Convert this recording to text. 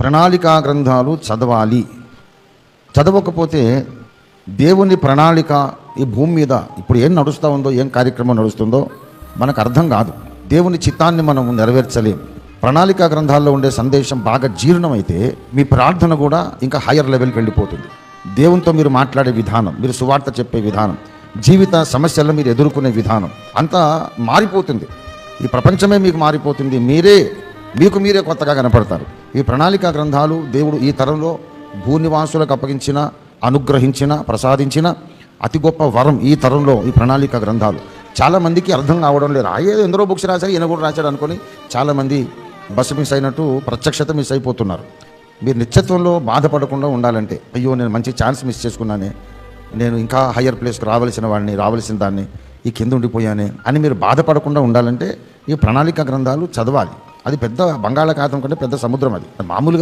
ప్రణాళికా గ్రంథాలు చదవాలి. చదవకపోతే దేవుని ప్రణాళిక ఈ భూమి మీద ఇప్పుడు ఏం నడుస్తూ ఉందో ఏం కార్యక్రమం నడుస్తుందో మనకు అర్థం కాదు. దేవుని చిత్తాన్ని మనం నెరవేర్చలేం. ప్రణాళికా గ్రంథాల్లో ఉండే సందేశం బాగా జీర్ణమైతే మీ ప్రార్థన కూడా ఇంకా హయ్యర్ లెవెల్కి వెళ్ళిపోతుంది. దేవునితో మీరు మాట్లాడే విధానం మీరు సువార్త చెప్పే విధానం జీవిత సమస్యలను మీరు ఎదుర్కొనే విధానం అంతా మారిపోతుంది. ఈ ప్రపంచమే మీకు మారిపోతుంది. మీరే మీకు మీరే కొత్తగా కనపడతారు. ఈ ప్రణాళిక గ్రంథాలు దేవుడు ఈ తరంలో భూనివాసులకు అప్పగించిన అనుగ్రహించిన ప్రసాదించిన అతి గొప్ప వరం ఈ తరంలో ఈ ప్రణాళిక గ్రంథాలు. చాలామందికి అర్థం కావడం లేదు. అయ్యేది ఎందరో బుక్స్ రాశారు ఈయన కూడా రాశాడు అనుకొని చాలామంది బస్సు మిస్ అయినట్టు ప్రత్యక్షత మిస్ అయిపోతున్నారు. మీరు నిత్యత్వంలో బాధపడకుండా ఉండాలంటే అయ్యో నేను మంచి ఛాన్స్ మిస్ చేసుకున్నానే నేను ఇంకా హయ్యర్ ప్లేస్కి రావాల్సిన వాడిని రావాల్సిన దాన్ని ఈ కింద ఉండిపోయానే అని మీరు బాధపడకుండా ఉండాలంటే ఈ ప్రణాళిక గ్రంథాలు చదవాలి. అది పెద్ద బంగాళాఖాతం కంటే పెద్ద సముద్రం అది. మామూలుగా